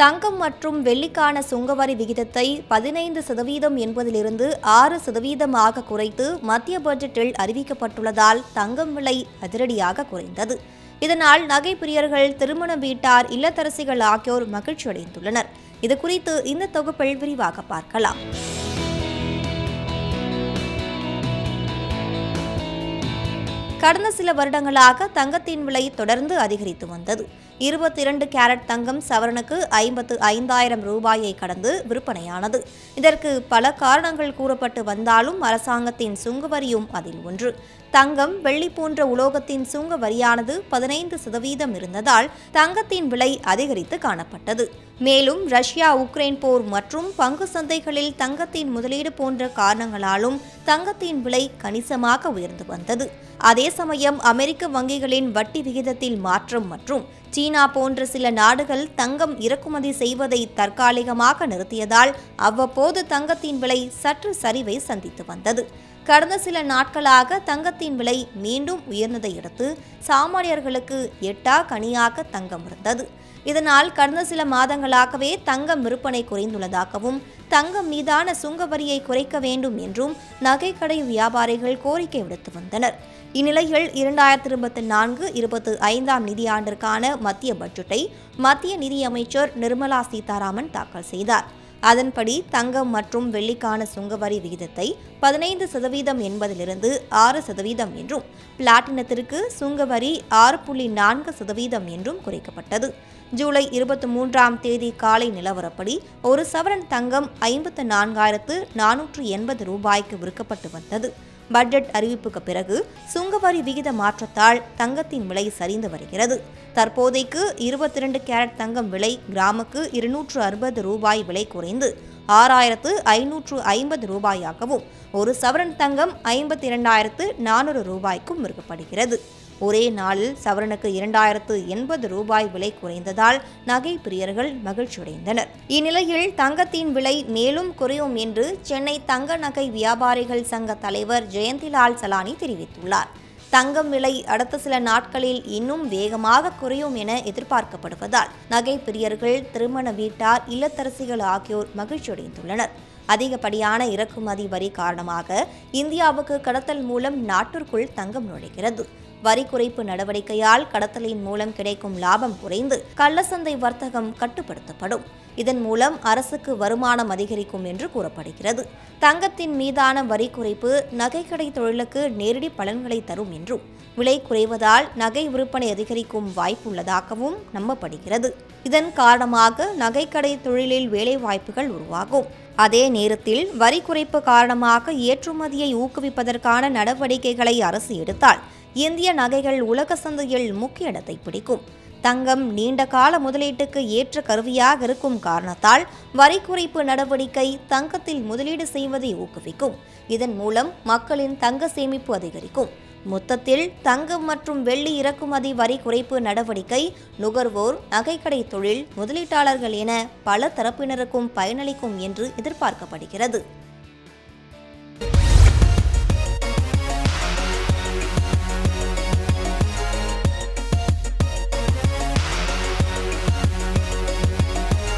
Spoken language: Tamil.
தங்கம் மற்றும் வெள்ளிக்கான சுங்கவரி விகிதத்தை பதினைந்து சதவீதம் என்பதிலிருந்து ஆறு சதவீதமாக குறைத்து மத்திய பட்ஜெட்டில் அறிவிக்கப்பட்டுள்ளதால் தங்கம் விலை அதிரடியாக குறைந்தது. இதனால் நகை பிரியர்கள் திருமண வீட்டார் இல்லத்தரசிகள் ஆகியோர் மகிழ்ச்சியடைந்துள்ளனர். இது குறித்து இந்த தொகுப்பில் விரிவாக பார்க்கலாம். கடந்த சில வருடங்களாக தங்கத்தின் விலை தொடர்ந்து அதிகரித்து வந்தது. இருபத்தி இரண்டு கேரட் தங்கம் சவரனுக்கு ஐம்பத்து ஐந்தாயிரம் ரூபாயை கடந்து விற்பனையானது. இதற்கு பல காரணங்கள் கூறப்பட்டு வந்தாலும் அரசாங்கத்தின் சுங்குவரியும் அதில் ஒன்று. தங்கம் வெள்ளி போன்ற உலோகத்தின் சுங்க வரியானது பதினைந்து சதவீதம் இருந்ததால் தங்கத்தின் விலை அதிகரித்து காணப்பட்டது. மேலும் ரஷ்யா உக்ரைன் போர் மற்றும் பங்கு சந்தைகளில் தங்கத்தின் முதலீடு போன்ற காரணங்களாலும் தங்கத்தின் விலை கணிசமாக உயர்ந்து வந்தது. அதே சமயம் அமெரிக்க வங்கிகளின் வட்டி விகிதத்தில் மாற்றம் மற்றும் சீனா போன்ற சில நாடுகள் தங்கம் இறக்குமதி செய்வதை தற்காலிகமாக நிறுத்தியதால் அவ்வப்போது தங்கத்தின் விலை சற்று சரிவை சந்தித்து வந்தது. கடந்த சில நாட்களாக தங்கத்தின் விலை மீண்டும் உயர்ந்ததை அடுத்து சாமானியர்களுக்கு எட்டா கனியாக தங்கம் இருந்தது. இதனால் கடந்த சில மாதங்களாகவே தங்கம் விற்பனை குறைந்துள்ளதாகவும் தங்கம் மீதான சுங்க வரியை குறைக்க வேண்டும் என்றும் நகைக்கடை வியாபாரிகள் கோரிக்கை விடுத்து வந்தனர். இந்நிலையில் இரண்டாயிரத்தி இருபத்தி நான்கு இருபத்தி ஐந்தாம் நிதியாண்டிற்கான மத்திய பட்ஜெட்டை மத்திய நிதியமைச்சர் நிர்மலா சீதாராமன் தாக்கல் செய்தார். அதன்படி தங்கம் மற்றும் வெள்ளிக்கான சுங்கவரி விகிதத்தை பதினைந்து சதவீதம் என்பதிலிருந்து ஆறு சதவீதம் என்றும் பிளாட்டினத்திற்கு சுங்கவரி ஆறு புள்ளி நான்கு சதவீதம் என்றும் குறைக்கப்பட்டது. ஜூலை இருபத்தி மூன்றாம் தேதி காலை நிலவரப்படி ஒரு சவரன் தங்கம் ஐம்பத்து நான்காயிரத்து நானூற்று எண்பது ரூபாய்க்கு விற்கப்பட்டு வந்தது. பட்ஜெட் அறிவிப்புக்கு பிறகு சுங்கவரி விகித மாற்றத்தால் தங்கத்தின் விலை சரிந்து வருகிறது. தற்போதைக்கு இருபத்தி ரெண்டு கேரட் தங்கம் விலை கிராமுக்கு இருநூற்று அறுபது ரூபாய் விலை குறைந்து ஆறாயிரத்து ஐநூற்று ஐம்பது ரூபாயாகவும் ஒரு சவரன் தங்கம் ஐம்பத்தி இரண்டாயிரத்து நானூறு ரூபாய்க்கும் விற்கப்படுகிறது. ஒரே நாளில் சவரனுக்கு இரண்டாயிரத்து எண்பது ரூபாய் விலை குறைந்ததால் நகை பிரியர்கள் மகிழ்ச்சியடைந்தனர். இந்நிலையில் தங்கத்தின் விலை மேலும் குறையும் என்று சென்னை தங்க நகை வியாபாரிகள் சங்க தலைவர் ஜெயந்திலால் சலானி தெரிவித்துள்ளார். தங்கம் விலை அடுத்த சில நாட்களில் இன்னும் வேகமாக குறையும் என எதிர்பார்க்கப்படுவதால் நகை பிரியர்கள் திருமண வீட்டார் இல்லத்தரசிகள் ஆகியோர் மகிழ்ச்சியடைந்துள்ளனர். அதிகப்படியான இறக்குமதி வரி காரணமாக இந்தியாவுக்கு கடத்தல் மூலம் நாட்டிற்குள் தங்கம் நுழைகிறது. வரி குறைப்பு நடவடிக்கையால் கடத்தலின் மூலம் கிடைக்கும் லாபம் குறைந்து கள்ளசந்தை வர்த்தகம் கட்டுப்படுத்தப்படும். இதன் மூலம் அரசுக்கு வருமானம் அதிகரிக்கும் என்று கூறப்படுகிறது. தங்கத்தின் மீதான வரி குறைப்பு நகைக்கடை தொழிலுக்கு நேரடி பலன்களை தரும் என்றும் விலை குறைவதால் நகை விற்பனை அதிகரிக்கும் வாய்ப்புள்ளதாகவும் நம்பப்படுகிறது. இதன் காரணமாக நகைக்கடை தொழிலில் வேலைவாய்ப்புகள் உருவாகும். அதே நேரத்தில் வரி குறைப்பு காரணமாக ஏற்றுமதியை ஊக்குவிப்பதற்கான நடவடிக்கைகளை அரசு எடுத்தால் இந்திய நகைகள் உலக சந்தையில் முக்கிய இடத்தை பிடிக்கும். தங்கம் நீண்ட கால முதலீட்டுக்கு ஏற்ற கருவியாக இருக்கும் காரணத்தால் வரி குறைப்பு நடவடிக்கை தங்கத்தில் முதலீடு செய்வதை ஊக்குவிக்கும். இதன் மூலம் மக்களின் தங்க சேமிப்பு அதிகரிக்கும். மொத்தத்தில் தங்கம் மற்றும் வெள்ளி இறக்குமதி வரி குறைப்பு நடவடிக்கை நுகர்வோர் நகைக்கடை தொழில் முதலீட்டாளர்கள் என பல தரப்பினருக்கும் பயனளிக்கும் என்று எதிர்பார்க்கப்படுகிறது.